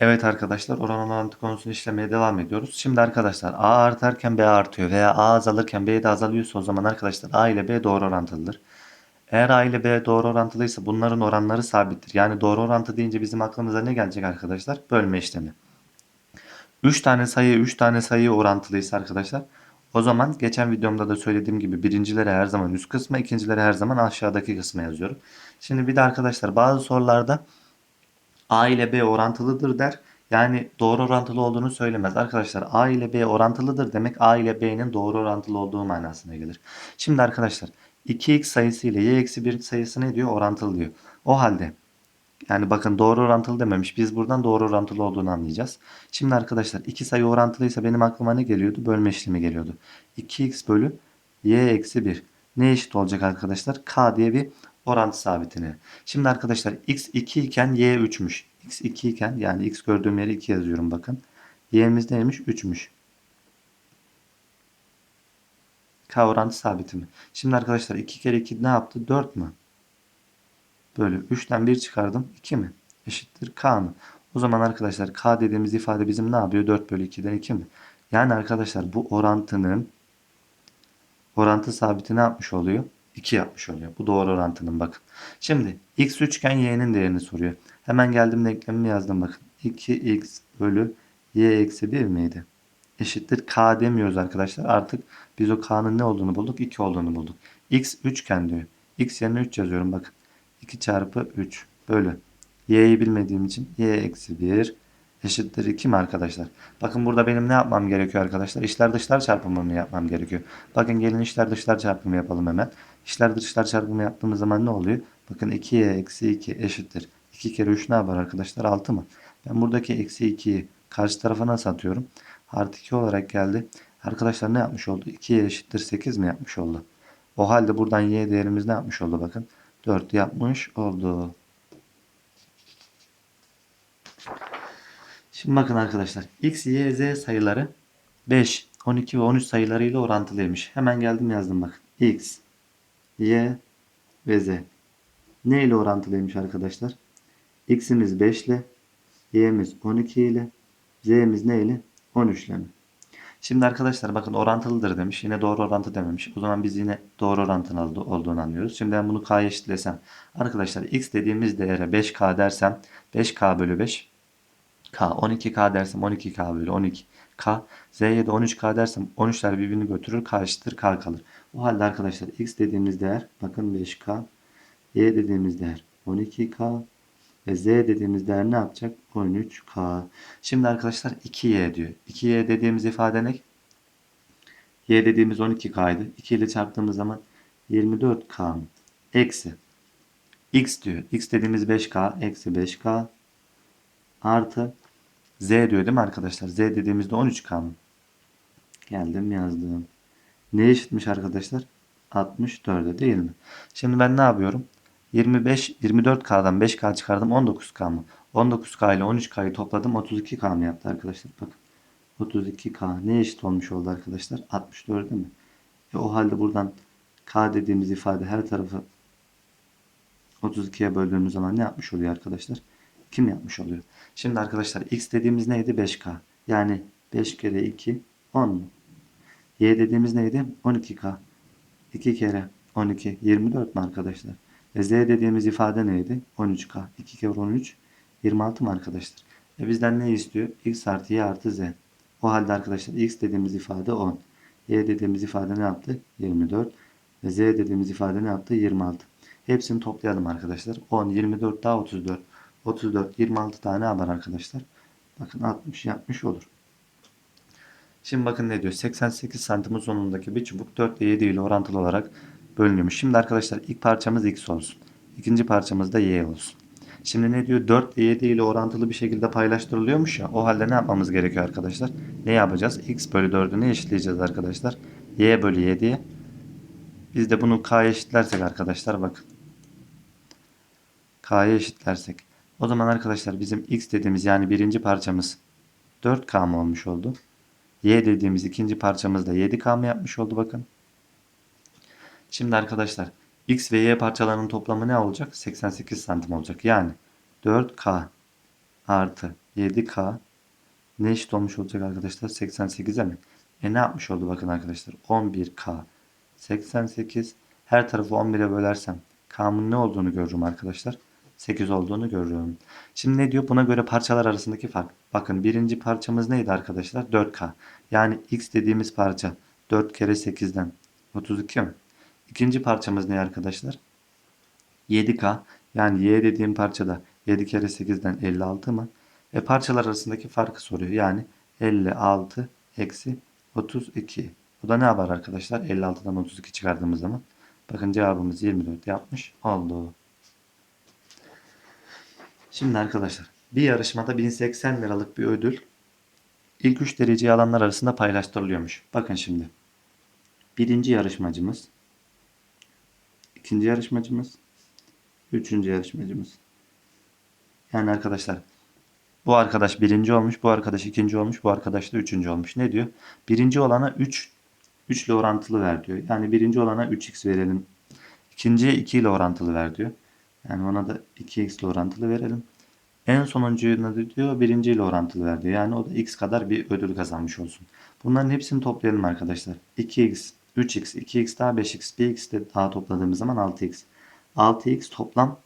Evet arkadaşlar oran orantı konusunu işlemeye devam ediyoruz. Şimdi arkadaşlar A artarken B artıyor veya A azalırken B de azalıyorsa o zaman arkadaşlar A ile B doğru orantılıdır. Eğer A ile B doğru orantılıysa bunların oranları sabittir. Yani doğru orantı deyince bizim aklımıza ne gelecek arkadaşlar? Bölme işlemi. 3 tane sayı 3 tane sayı orantılıysa arkadaşlar o zaman geçen videomda da söylediğim gibi birincilere her zaman üst kısma ikincilere her zaman aşağıdaki kısma yazıyorum. Şimdi bir de arkadaşlar bazı sorularda A ile B orantılıdır der. Yani doğru orantılı olduğunu söylemez. Arkadaşlar A ile B orantılıdır demek A ile B'nin doğru orantılı olduğu manasına gelir. Şimdi arkadaşlar 2x sayısı ile y eksi 1 sayısı ne diyor? Orantılı diyor. O halde yani bakın doğru orantılı dememiş. Biz buradan doğru orantılı olduğunu anlayacağız. Şimdi arkadaşlar iki sayı orantılıysa benim aklıma ne geliyordu? Bölme işlemi geliyordu. 2x bölü y eksi 1. Ne eşit olacak arkadaşlar? K diye bir orantı sabitine. Şimdi arkadaşlar x 2 iken y 3'müş. x 2 iken yani x gördüğüm yere 2 yazıyorum bakın. y'miz neymiş? 3'müş. K orantı sabiti mi? Şimdi arkadaşlar 2 kere 2 ne yaptı? 4 mü? Bölü 3'ten 1 çıkardım. 2 mi? Eşittir K mı? O zaman arkadaşlar K dediğimiz ifade bizim ne yapıyor? 4 bölü 2'den 2 mi? Yani arkadaşlar bu orantının orantı sabiti ne yapmış oluyor? 2 yapmış oluyor. Bu doğru orantının bakın. Şimdi x üçgen y'nin değerini soruyor. Hemen geldim denklemimi yazdım bakın. 2x bölü y eksi 1 miydi? Eşittir k demiyoruz arkadaşlar. Artık biz o k'nın ne olduğunu bulduk? 2 olduğunu bulduk. x üçgen diyor. x yerine 3 yazıyorum bakın. 2 çarpı 3 bölü. y'yi bilmediğim için y eksi 1 eşittir 2 mi arkadaşlar? Bakın burada benim ne yapmam gerekiyor arkadaşlar? İşler dışlar çarpımını yapmam gerekiyor. Bakın gelin işler dışlar çarpımı yapalım hemen. İşler dışlar çarpımı yaptığımız zaman ne oluyor? Bakın 2y eksi 2 eşittir. 2 kere 3 ne yapar arkadaşlar? 6 mı? Ben buradaki eksi 2'yi karşı tarafa nasıl atıyorum? Artı 2 olarak geldi. Arkadaşlar ne yapmış oldu? 2y eşittir 8 mi yapmış oldu? O halde buradan y değerimiz ne yapmış oldu bakın? 4 yapmış oldu. Şimdi bakın arkadaşlar. X, Y, Z sayıları 5, 12 ve 13 sayılarıyla orantılıymış. Hemen geldim yazdım bakın. X, Y ve Z. Ne ile orantılıymış arkadaşlar? X'imiz 5 ile, Y'miz 12 ile, Z'miz ne ile? 13 ile mi? Şimdi arkadaşlar bakın orantılıdır demiş. Yine doğru orantı dememiş. O zaman biz yine doğru orantının olduğunu anlıyoruz. Şimdi ben bunu K'ya eşitlesem. Arkadaşlar X dediğimiz değere 5K dersem 5K bölü 5 K 12K dersem 12K bölü 12K Z'ye de 13K dersem 13'ler birbirini götürür. K eşittir K kalır. O halde arkadaşlar X dediğimiz değer bakın 5K Y dediğimiz değer 12K ve Z dediğimiz değer ne yapacak? 13K. Şimdi arkadaşlar 2Y diyor. 2Y dediğimiz ifade ne? Y dediğimiz 12K'ydı. 2 ile çarptığımız zaman 24K mı? Eksi. X diyor. X dediğimiz 5K. Eksi 5K. Artı. Z diyor değil mi arkadaşlar? Z dediğimizde 13K mı? Geldim yazdım. Ne eşitmiş arkadaşlar? 64'e değil mi? Şimdi ben ne yapıyorum? 25 24K'dan 5K çıkardım 19K mı? 19K ile 13K'yı topladım 32K mı yaptı arkadaşlar? Bakın 32K ne eşit olmuş oldu arkadaşlar? 64 değil mi? E o halde buradan K dediğimiz ifade her tarafı 32'ye böldüğümüz zaman ne yapmış oluyor arkadaşlar? Kim yapmış oluyor? Şimdi arkadaşlar X dediğimiz neydi? 5K. Yani 5 kere 2 10 mu? Y dediğimiz neydi? 12K. 2 kere 12 24 mi arkadaşlar? E Z dediğimiz ifade neydi? 13K. 2 kere 13 26 mı arkadaşlar? E bizden ne istiyor? X artı Y artı Z. O halde arkadaşlar X dediğimiz ifade 10. Y dediğimiz ifade ne yaptı? 24. Ve Z dediğimiz ifade ne yaptı? 26. Hepsini toplayalım arkadaşlar. 10, 24 daha 34. 34, 26 tane haber arkadaşlar. Bakın 60 yapmış olur. Şimdi bakın ne diyor? 88 santim uzunluğundaki bir çubuk 4 ile 7 ile orantılı olarak bölünüyormuş. Şimdi arkadaşlar ilk parçamız x olsun. İkinci parçamız da y olsun. Şimdi ne diyor? 4 ile 7 ile orantılı bir şekilde paylaştırılıyormuş ya. O halde ne yapmamız gerekiyor arkadaşlar? Ne yapacağız? x bölü 4'ü ne eşitleyeceğiz arkadaşlar? y bölü 7'ye. Biz de bunu k'ya eşitlersek arkadaşlar bakın. k'ya eşitlersek. O zaman arkadaşlar bizim x dediğimiz yani birinci parçamız 4k mı olmuş oldu? Y dediğimiz ikinci parçamız da 7k mı yapmış oldu bakın. Şimdi arkadaşlar X ve Y parçalarının toplamı ne olacak? 88 santim olacak. Yani 4K artı 7K ne eşit olmuş olacak arkadaşlar? 88'e mi? E ne yapmış oldu bakın arkadaşlar. 11K 88 her tarafı 11'e bölersem K'mın ne olduğunu görürüm arkadaşlar. 8 olduğunu görüyorum. Şimdi ne diyor? Buna göre parçalar arasındaki fark. Bakın birinci parçamız neydi arkadaşlar? 4K. Yani X dediğimiz parça 4 kere 8'den 32 mi? İkinci parçamız ne arkadaşlar? 7K. Yani Y dediğim parçada 7 kere 8'den 56 mı? E parçalar arasındaki farkı soruyor. Yani 56 eksi 32. Bu da ne yapar arkadaşlar? 56'dan 32 çıkardığımız zaman. Bakın cevabımız 24 yapmış oldu. Şimdi arkadaşlar bir yarışmada 1080 liralık bir ödül ilk 3 dereceyi alanlar arasında paylaştırılıyormuş. Bakın şimdi. Birinci yarışmacımız, ikinci yarışmacımız, üçüncü yarışmacımız. Yani arkadaşlar bu arkadaş birinci olmuş, bu arkadaş ikinci olmuş, bu arkadaş da üçüncü olmuş. Ne diyor? Birinci olana 3 3 ile orantılı ver diyor. Yani birinci olana 3x verelim. İkinciye 2 ile orantılı ver diyor. Yani ona da 2x ile orantılı verelim. En sonuncuna da diyor birinci ile orantılı ver. Yani o da x kadar bir ödül kazanmış olsun. Bunların hepsini toplayalım arkadaşlar. 2x, 3x, 2x daha 5x, 1x de daha topladığımız zaman 6x. 6x toplam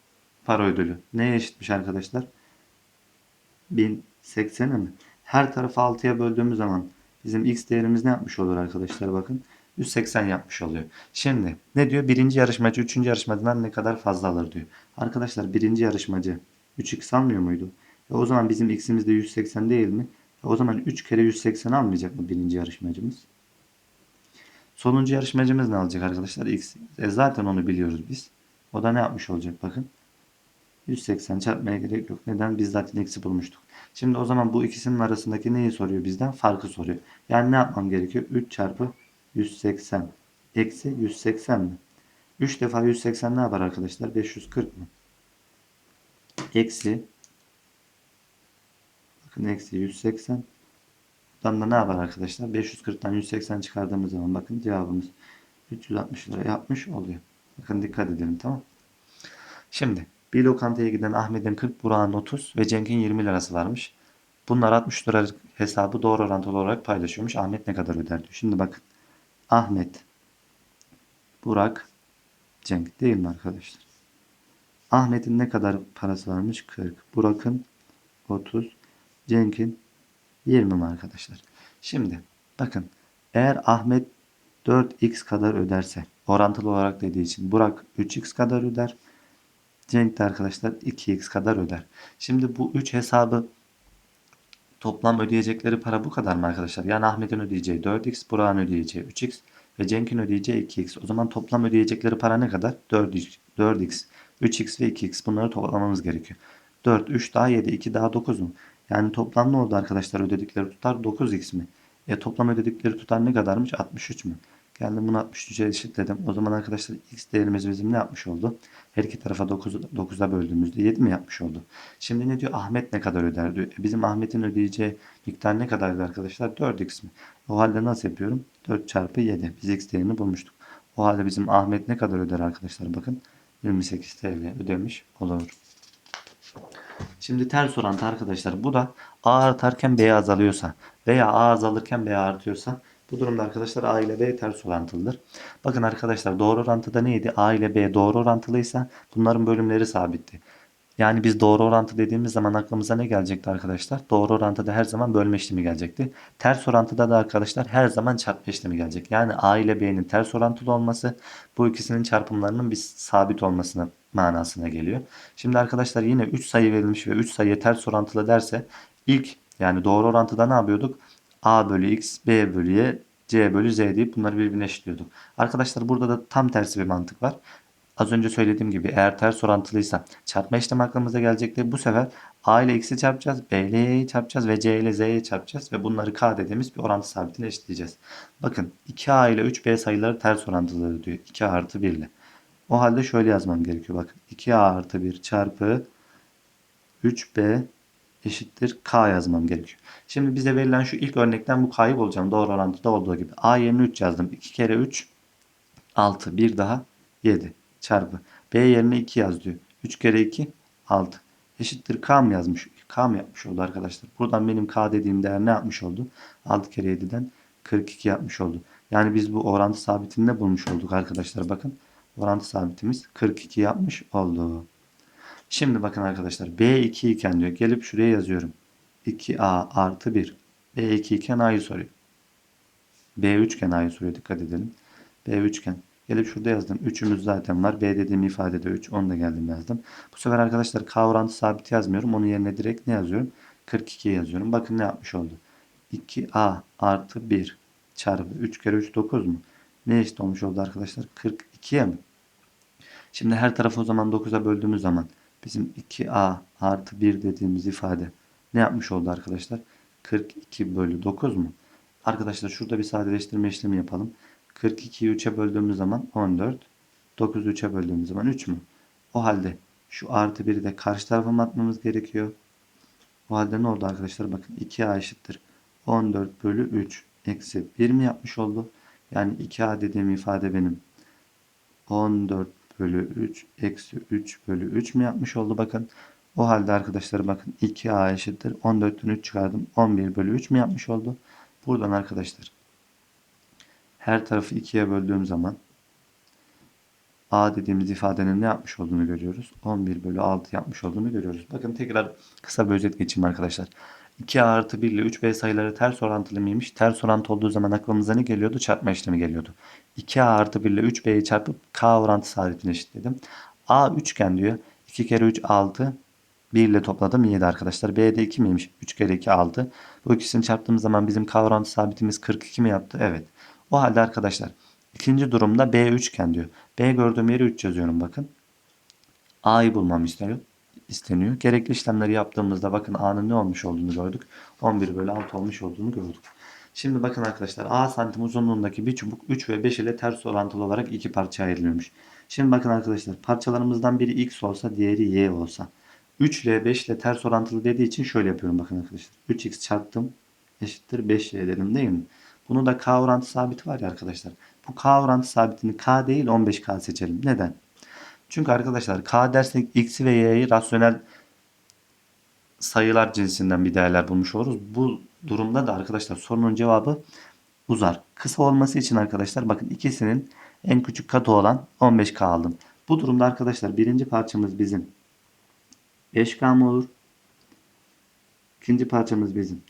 para ödülü. Neye eşitmiş arkadaşlar? 1080'e mi? Her tarafı 6'ya böldüğümüz zaman bizim x değerimiz ne yapmış olur arkadaşlar bakın. 180 yapmış oluyor. Şimdi ne diyor? Birinci yarışmacı üçüncü yarışmacıdan ne kadar fazla alır diyor. Arkadaşlar birinci yarışmacı 3x almıyor muydu? E o zaman bizim x'imiz de 180 değil mi? E o zaman 3 kere 180 almayacak mı birinci yarışmacımız? Sonuncu yarışmacımız ne alacak arkadaşlar? X. E zaten onu biliyoruz biz. O da ne yapmış olacak bakın. 180 çarpmaya gerek yok. Neden? Biz zaten x'i bulmuştuk. Şimdi o zaman bu ikisinin arasındaki neyi soruyor bizden? Farkı soruyor. Yani ne yapmam gerekiyor? 3 çarpı 180 eksi 180 mi? 3 defa 180 ne yapar arkadaşlar? 540 mı? Eksi bakın eksi 180 Buradan da ne yapar arkadaşlar? 540'tan 180 çıkardığımız zaman bakın cevabımız 360 lira yapmış oluyor. Bakın dikkat edelim tamam. Şimdi bir lokantaya giden Ahmet'in 40, Burak'ın 30 ve Cenk'in 20 lirası varmış. Bunlar 60 lira hesabı doğru orantılı olarak paylaşıyormuş. Ahmet ne kadar öder diyor. Şimdi bakın. Ahmet, Burak, Cenk değil mi arkadaşlar? Ahmet'in ne kadar parası varmış? 40. Burak'ın 30. Cenk'in 20 mi arkadaşlar? Şimdi bakın eğer Ahmet 4x kadar öderse orantılı olarak dediği için Burak 3x kadar öder. Cenk de arkadaşlar 2x kadar öder. Şimdi bu 3 hesabı toplam ödeyecekleri para bu kadar mı arkadaşlar? Yani Ahmet'in ödeyeceği 4x, Burak'ın ödeyeceği 3x ve Cenk'in ödeyeceği 2x. O zaman toplam ödeyecekleri para ne kadar? 4x, 4x 3x ve 2x bunları toplamamız gerekiyor. 4, 3 daha 7, 2 daha 9 mu? Yani toplam ne oldu arkadaşlar ödedikleri tutar 9x mi? E toplam ödedikleri tutar ne kadarmış? 63 mü? Geldim bunu 63'e eşitledim. O zaman arkadaşlar x değerimiz bizim ne yapmış oldu? Her iki tarafa 9, 9'a böldüğümüzde 7 mi yapmış oldu? Şimdi ne diyor? Ahmet ne kadar öder diyor. E bizim Ahmet'in ödeyeceği miktar ne kadardı arkadaşlar? 4x mi? O halde nasıl yapıyorum? 4 çarpı 7. Biz x değerini bulmuştuk. O halde bizim Ahmet ne kadar öder arkadaşlar? Bakın 28 TL ödemiş olur. Şimdi ters orantı arkadaşlar. Bu da A artarken B azalıyorsa veya A azalırken B artıyorsa bu durumda arkadaşlar A ile B ters orantılıdır. Bakın arkadaşlar doğru orantıda neydi? A ile B doğru orantılıysa bunların bölümleri sabitti. Yani biz doğru orantı dediğimiz zaman aklımıza ne gelecekti arkadaşlar? Doğru orantıda her zaman bölme işlemi gelecekti. Ters orantıda da arkadaşlar her zaman çarpma işlemi gelecek. Yani A ile B'nin ters orantılı olması bu ikisinin çarpımlarının bir sabit olmasına manasına geliyor. Şimdi arkadaşlar yine 3 sayı verilmiş ve 3 sayıya ters orantılı derse ilk yani doğru orantıda ne yapıyorduk? A bölü X, B bölü Y, C bölü Z deyip bunları birbirine eşitliyorduk. Arkadaşlar burada da tam tersi bir mantık var. Az önce söylediğim gibi eğer ters orantılıysa çarpma işlemi aklımıza gelecekti. Bu sefer A ile X'i çarpacağız, B ile Y'yi çarpacağız ve C ile Z'yi çarpacağız ve bunları K dediğimiz bir orantı sabitine eşitleyeceğiz. Bakın 2A ile 3B sayıları ters orantılı diyor. 2 artı 1 ile. O halde şöyle yazmam gerekiyor. Bakın 2A artı 1 çarpı 3B eşittir K yazmam gerekiyor. Şimdi bize verilen şu ilk örnekten bu K'yı bulacağım. Doğru orantıda olduğu gibi. A yerine 3 yazdım. 2 kere 3 6. Bir daha 7 çarpı. B yerine 2 yaz diyor. 3 kere 2 6. eşittir K mı yazmış? K mı yapmış oldu arkadaşlar? Buradan benim K dediğim değer ne yapmış oldu? 6 kere 7'den 42 yapmış oldu. Yani biz bu orantı sabitini de bulmuş olduk arkadaşlar. Bakın orantı sabitimiz 42 yapmış oldu. Şimdi bakın arkadaşlar B2 iken diyor. Gelip şuraya yazıyorum. 2A artı 1. B2 iken A'yı soruyor. B3 iken A'yı soruyor. Dikkat edelim. B3 iken. Gelip şurada yazdım. 3'ümüz zaten var. B dediğim ifadede 3. Onu da geldim yazdım. Bu sefer arkadaşlar K orantı sabiti yazmıyorum. Onun yerine direkt ne yazıyorum? 42 yazıyorum. Bakın ne yapmış oldu. 2A artı 1 çarpı 3 kere 3 9 mu? Ne eşit olmuş oldu arkadaşlar? 42'ye mi? Şimdi her tarafı o zaman 9'a böldüğümüz zaman bizim 2A artı 1 dediğimiz ifade ne yapmış oldu arkadaşlar? 42 bölü 9 mu? Arkadaşlar şurada bir sadeleştirme işlemi yapalım. 42'yi 3'e böldüğümüz zaman 14. 9'u 3'e böldüğümüz zaman 3 mü? O halde şu artı 1'i de karşı tarafa mı atmamız gerekiyor? O halde ne oldu arkadaşlar? Bakın 2A eşittir. 14 bölü 3 eksi 1 mi yapmış oldu? Yani 2A dediğim ifade benim 14 bölü 3 eksi 3 bölü 3 mi yapmış oldu? Bakın o halde arkadaşlar bakın 2A eşittir. 14'ten 3 çıkardım. 11 bölü 3 mi yapmış oldu? Buradan arkadaşlar her tarafı 2'ye böldüğüm zaman A dediğimiz ifadenin ne yapmış olduğunu görüyoruz. 11 bölü 6 yapmış olduğunu görüyoruz. Bakın tekrar kısa bir özet geçeyim arkadaşlar. 2A artı 1 ile 3B sayıları ters orantılı mıymış? Ters orantı olduğu zaman aklımıza ne geliyordu? Çarpma işlemi geliyordu. 2A artı 1 ile 3B'yi çarpıp K orantı sabitini eşitledim. A üçgen diyor. 2 kere 3 6. 1 ile topladım 7 arkadaşlar. B'de 2 miymiş? 3 kere 2 6. Bu ikisini çarptığımız zaman bizim K orantı sabitimiz 42 mi yaptı? Evet. O halde arkadaşlar ikinci durumda B üçgen diyor. B gördüğüm yere 3 yazıyorum bakın. A'yı bulmam istiyor, isteniyor. Gerekli işlemleri yaptığımızda bakın A'nın ne olmuş olduğunu gördük. 11 bölü 6 olmuş olduğunu gördük. Şimdi bakın arkadaşlar A santim uzunluğundaki bir çubuk 3 ve 5 ile ters orantılı olarak iki parçaya ayrılıyormuş. Şimdi bakın arkadaşlar parçalarımızdan biri X olsa diğeri Y olsa. 3 ile 5 ile ters orantılı dediği için şöyle yapıyorum bakın arkadaşlar. 3x çarptım eşittir 5y dedim değil mi? Bunu da k orantı sabiti var ya arkadaşlar. Bu k orantı sabitini k değil 15k seçelim. Neden? Çünkü arkadaşlar k dersek x'i ve y'yi rasyonel sayılar cinsinden bir değerler bulmuş oluruz. Bu durumda da arkadaşlar sorunun cevabı uzar. Kısa olması için arkadaşlar bakın ikisinin en küçük katı olan 15k aldım. Bu durumda arkadaşlar birinci parçamız bizim 5K mı olur? İkinci parçamız bizim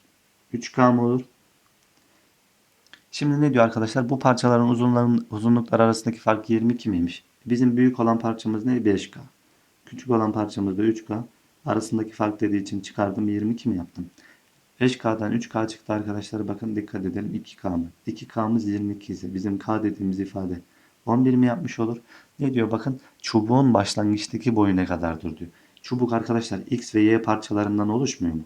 3K mı olur? Şimdi ne diyor arkadaşlar? Bu parçaların uzunların, uzunluklar arasındaki fark 22 miymiş? Bizim büyük olan parçamız ne? 5K. Küçük olan parçamız da 3K. Arasındaki fark dediği için çıkardım 22 mi yaptım? 5K'dan 3K çıktı arkadaşlar. Bakın dikkat edelim 2K mı? 2K'mız 22 ise bizim K dediğimiz ifade 11 mi yapmış olur? Ne diyor? Bakın çubuğun başlangıçtaki boyu ne kadardır diyor. Çubuk arkadaşlar X ve Y parçalarından oluşmuyor mu?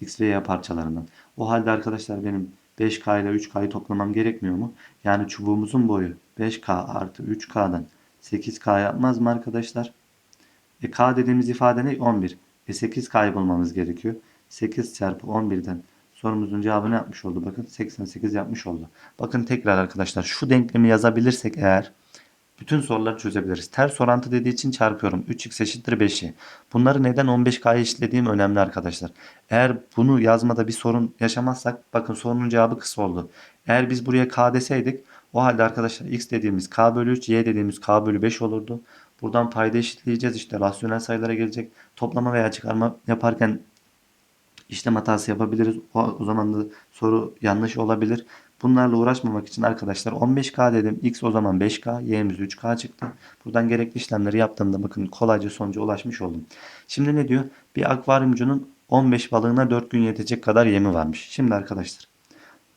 X ve Y parçalarından. O halde arkadaşlar benim 5K ile 3K'yı toplamam gerekmiyor mu? Yani çubuğumuzun boyu 5K artı 3K'dan 8K yapmaz mı arkadaşlar? E K dediğimiz ifade ne? 11. E 8K'yı bulmamız gerekiyor. 8 çarpı 11'den sorumuzun cevabı ne yapmış oldu? Bakın 88 yapmış oldu. Bakın tekrar arkadaşlar şu denklemi yazabilirsek eğer bütün soruları çözebiliriz. Ters orantı dediği için çarpıyorum. 3x eşittir 5y. Bunları neden 15k'ya eşitlediğim önemli arkadaşlar. Eğer bunu yazmada bir sorun yaşamazsak bakın sorunun cevabı kısa oldu. Eğer biz buraya k deseydik o halde arkadaşlar x dediğimiz k bölü 3 y dediğimiz k bölü 5 olurdu. Buradan payda eşitleyeceğiz işte rasyonel sayılara gelecek. Toplama veya çıkarma yaparken işlem hatası yapabiliriz. O, o zaman da soru yanlış olabilir. Bunlarla uğraşmamak için arkadaşlar 15K dedim. X o zaman 5K. Y'miz 3K çıktı. Buradan gerekli işlemleri yaptığımda bakın kolayca sonuca ulaşmış oldum. Şimdi ne diyor? Bir akvaryumcunun 15 balığına 4 gün yetecek kadar yemi varmış. Şimdi arkadaşlar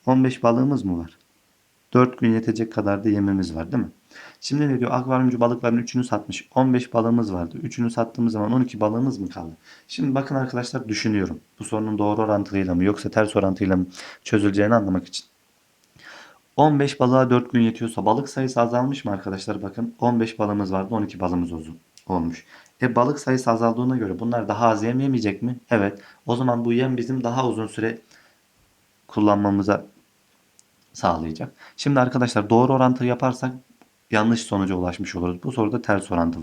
15 balığımız mı var? 4 gün yetecek kadar da yemimiz var değil mi? Şimdi ne diyor? Akvaryumcu balıkların 3'ünü satmış. 15 balığımız vardı. 3'ünü sattığımız zaman 12 balığımız mı kaldı? Şimdi bakın arkadaşlar düşünüyorum. Bu sorunun doğru orantılıyla mı yoksa ters orantıyla mı çözüleceğini anlamak için. 15 balığa 4 gün yetiyorsa balık sayısı azalmış mı arkadaşlar? Bakın 15 balığımız vardı 12 balığımız olmuş. E balık sayısı azaldığına göre bunlar daha az yem yemeyecek mi? Evet. O zaman bu yem bizim daha uzun süre kullanmamıza sağlayacak. Şimdi arkadaşlar doğru orantı yaparsak yanlış sonuca ulaşmış oluruz. Bu soruda ters orantı.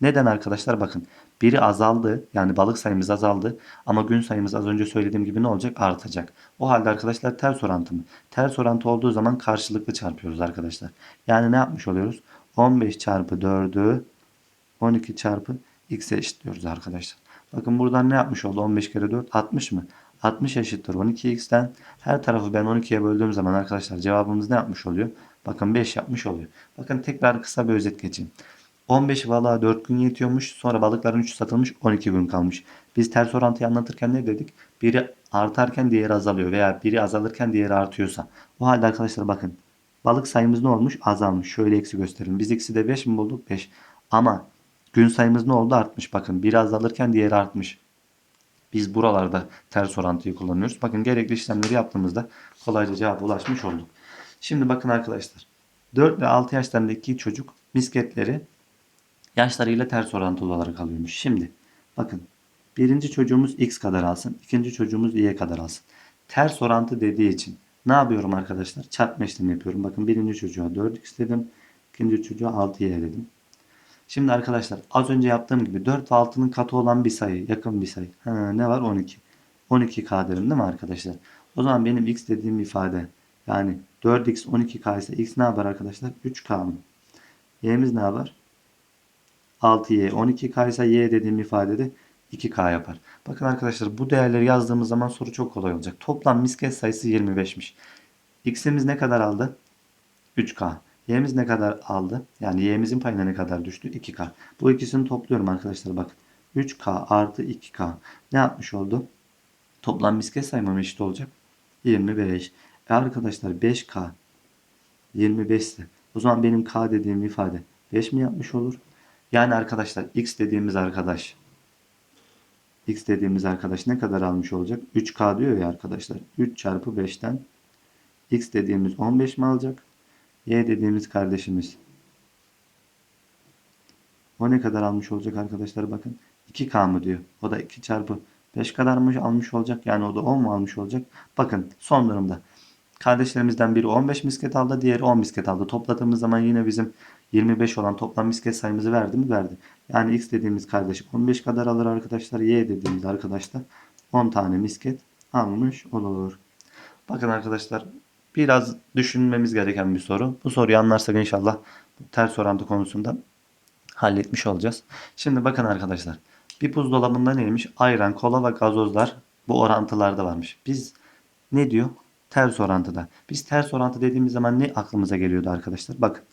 Neden arkadaşlar? Bakın biri azaldı. Yani balık sayımız azaldı. Ama gün sayımız az önce söylediğim gibi ne olacak? Artacak. O halde arkadaşlar ters orantı mı? Ters orantı olduğu zaman karşılıklı çarpıyoruz arkadaşlar. Yani ne yapmış oluyoruz? 15 çarpı 4'ü 12 çarpı x'e eşitliyoruz arkadaşlar. Bakın buradan ne yapmış oldu? 15 kere 4 60 mı? 60 eşittir 12x'ten. Her tarafı ben 12'ye böldüğüm zaman arkadaşlar cevabımız ne yapmış oluyor? Bakın 5 yapmış oluyor. Bakın tekrar kısa bir özet geçeyim. 15 balığa 4 gün yetiyormuş. Sonra balıkların 3'ü satılmış 12 gün kalmış. Biz ters orantıyı anlatırken ne dedik? Biri artarken diğeri azalıyor veya biri azalırken diğeri artıyorsa. O halde arkadaşlar bakın balık sayımız ne olmuş? Azalmış. Şöyle eksi gösterin. Biz x'i de 5 mi bulduk? 5. Ama gün sayımız ne oldu? Artmış. Bakın biri azalırken diğeri artmış. Biz buralarda ters orantıyı kullanıyoruz. Bakın gerekli işlemleri yaptığımızda kolayca cevaba ulaşmış olduk. Şimdi bakın arkadaşlar. 4 ile 6 yaşlarındaki çocuk misketleri yaşlarıyla ters orantılı olarak alıyormuş. Şimdi bakın birinci çocuğumuz x kadar alsın. ikinci çocuğumuz y kadar alsın. Ters orantı dediği için ne yapıyorum arkadaşlar? Çarpma işlemi yapıyorum. Bakın birinci çocuğa 4x dedim. ikinci çocuğa 6y dedim. Şimdi arkadaşlar az önce yaptığım gibi 4 ve 6'nın katı olan bir sayı. Yakın bir sayı. Ha, ne var? 12. 12k derim değil mi arkadaşlar? O zaman benim x dediğim ifade yani 4x 12k ise x ne yapar arkadaşlar? 3k mı? Y'miz ne yapar? 6y 12k ise y dediğim ifadede 2k yapar. Bakın arkadaşlar bu değerleri yazdığımız zaman soru çok kolay olacak. Toplam misket sayısı 25'miş. X'imiz ne kadar aldı? 3k. Y'miz ne kadar aldı? Yani y'mizin payına ne kadar düştü? 2k. Bu ikisini topluyorum arkadaşlar bakın. 3k artı 2k. Ne yapmış oldu? Toplam misket sayımım eşit olacak. 25. E arkadaşlar 5k 25 ise o zaman benim k dediğim ifade 5 mi yapmış olur? Yani arkadaşlar x dediğimiz arkadaş x dediğimiz arkadaş ne kadar almış olacak? 3k diyor ya arkadaşlar. 3 çarpı 5'ten x dediğimiz 15 mi alacak? Y dediğimiz kardeşimiz o ne kadar almış olacak arkadaşlar bakın. 2K mı diyor. O da 2 çarpı 5 kadar mı almış olacak? Yani o da 10 mu almış olacak? Bakın son durumda. Kardeşlerimizden biri 15 misket aldı. Diğeri 10 misket aldı. Topladığımız zaman yine bizim 25 olan toplam misket sayımızı verdi mi? Verdi. Yani x dediğimiz kardeş 15 kadar alır arkadaşlar. Y dediğimiz arkadaş da 10 tane misket almış olur. Bakın arkadaşlar biraz düşünmemiz gereken bir soru. Bu soruyu anlarsak inşallah ters orantı konusunda halletmiş olacağız. Şimdi bakın arkadaşlar. Bir buzdolabında neymiş? Ayran, kola ve gazozlar bu orantılarda varmış. Biz ne diyor? Ters orantıda. Biz ters orantı dediğimiz zaman ne aklımıza geliyordu arkadaşlar? Bakın.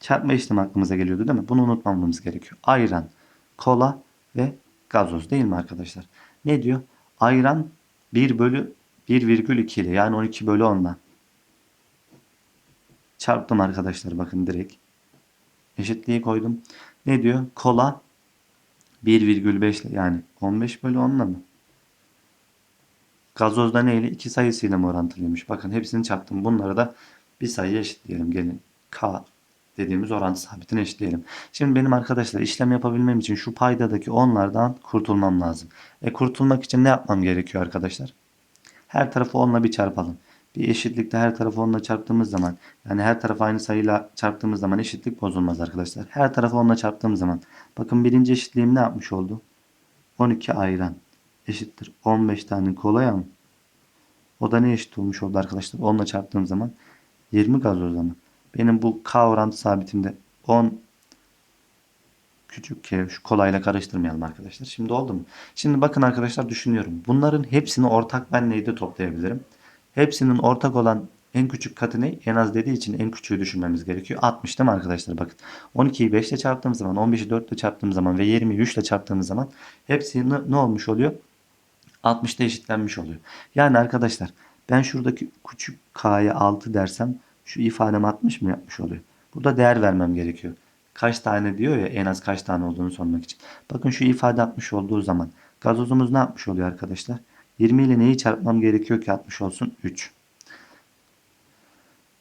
Çarpma işlemi aklımıza geliyordu değil mi? Bunu unutmamamız gerekiyor. Ayran, kola ve gazoz değil mi arkadaşlar? Ne diyor? Ayran 1 bölü 1,2 ile yani 12 bölü 10'la. Çarptım arkadaşlar bakın direkt. Eşitliği koydum. Ne diyor? Kola 1,5 ile yani 15 bölü 10'la mı? Gazozda neyle? iki sayısıyla mı orantılıymış? Bakın hepsini çarptım. Bunları da bir sayıya eşitleyelim. Gelin. K dediğimiz orantı sabitine eşitleyelim. Şimdi benim arkadaşlar işlem yapabilmem için şu paydadaki onlardan kurtulmam lazım. E kurtulmak için ne yapmam gerekiyor arkadaşlar? Her tarafı 10'la bir çarpalım. Bir eşitlikte her tarafı 10'la çarptığımız zaman yani her tarafı aynı sayıyla çarptığımız zaman eşitlik bozulmaz arkadaşlar. Her tarafı 10'la çarptığım zaman bakın birinci eşitliğim ne yapmış oldu? 12 ayran eşittir 15 tane kolaya mı? O da ne eşit olmuş oldu arkadaşlar? 10'la çarptığım zaman 20 gazoz mı? Benim bu K orantı sabitimde 10 küçük K şu kolayla karıştırmayalım arkadaşlar. Şimdi oldu mu? Şimdi bakın arkadaşlar düşünüyorum. Bunların hepsini ortak ben neyde toplayabilirim? Hepsinin ortak olan en küçük katı ne? En az dediği için en küçüğü düşünmemiz gerekiyor. 60 değil mi arkadaşlar? Bakın 12'yi 5 ile çarptığımız zaman 15'i 4 ile çarptığımız zaman ve 20'yi 3 ile çarptığımız zaman hepsi ne, ne olmuş oluyor? 60'da eşitlenmiş oluyor. Yani arkadaşlar ben şuradaki küçük k'ya 6 dersem şu ifadem 60 mı yapmış oluyor? Burada değer vermem gerekiyor. Kaç tane diyor ya en az kaç tane olduğunu sormak için. Bakın şu ifade 60 olduğu zaman gazozumuz ne yapmış oluyor arkadaşlar? 20 ile neyi çarpmam gerekiyor ki 60 olsun? 3.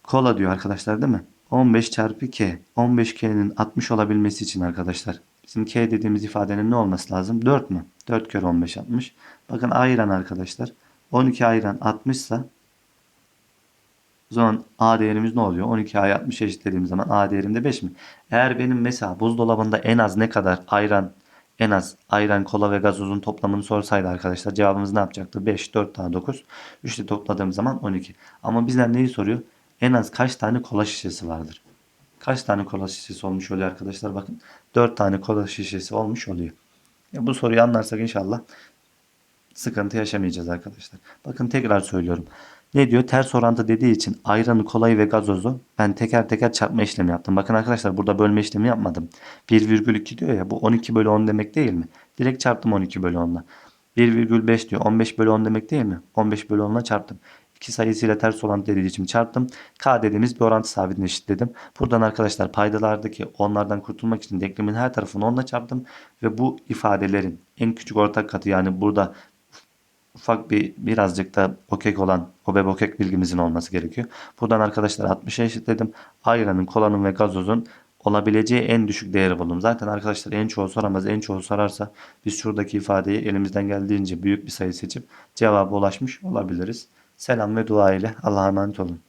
Kola diyor arkadaşlar değil mi? 15 çarpı k. 15k'nin 60 olabilmesi için arkadaşlar. Bizim k dediğimiz ifadenin ne olması lazım? 4 mü? 4 kere 15 60. Bakın ayran arkadaşlar. 12 ayran 60 ise O zaman A değerimiz ne oluyor? 12A'ya 60 eşitlediğim zaman A değerimde 5 mi? Eğer benim mesela buzdolabında en az ne kadar ayran, en az ayran, kola ve gazozun toplamını sorsaydı arkadaşlar cevabımız ne yapacaktı? 5, 4 daha 9. 3'te topladığım zaman 12. Ama bizden neyi soruyor? En az kaç tane kola şişesi vardır? Kaç tane kola şişesi olmuş oluyor arkadaşlar? Bakın 4 tane kola şişesi olmuş oluyor. Ya bu soruyu anlarsak inşallah sıkıntı yaşamayacağız arkadaşlar. Bakın tekrar söylüyorum. Ne diyor? Ters orantı dediği için ayranı, kolayı ve gazozu ben teker teker çarpma işlemi yaptım. Bakın arkadaşlar burada bölme işlemi yapmadım. 1,2 diyor ya bu 12 bölü 10 demek değil mi? Direkt çarptım 12 bölü 10'la. 1,5 diyor 15 bölü 10 demek değil mi? 15 bölü 10'la çarptım. İki sayısıyla ters orantı dediği için çarptım. K dediğimiz bir orantı sabitini eşitledim. Buradan arkadaşlar paydalardaki onlardan kurtulmak için denklemin her tarafını 10'la çarptım. Ve bu ifadelerin en küçük ortak katı yani burada ufak bir birazcık da okek olan obe bokek bilgimizin olması gerekiyor. Buradan arkadaşlar 60'a eşitledim. Ayranın, kolanın ve gazozun olabileceği en düşük değeri buldum. Zaten arkadaşlar en çoğu soramaz. En çoğu sorarsa biz şuradaki ifadeyi elimizden geldiğince büyük bir sayı seçip cevaba ulaşmış olabiliriz. Selam ve dua ile Allah'a emanet olun.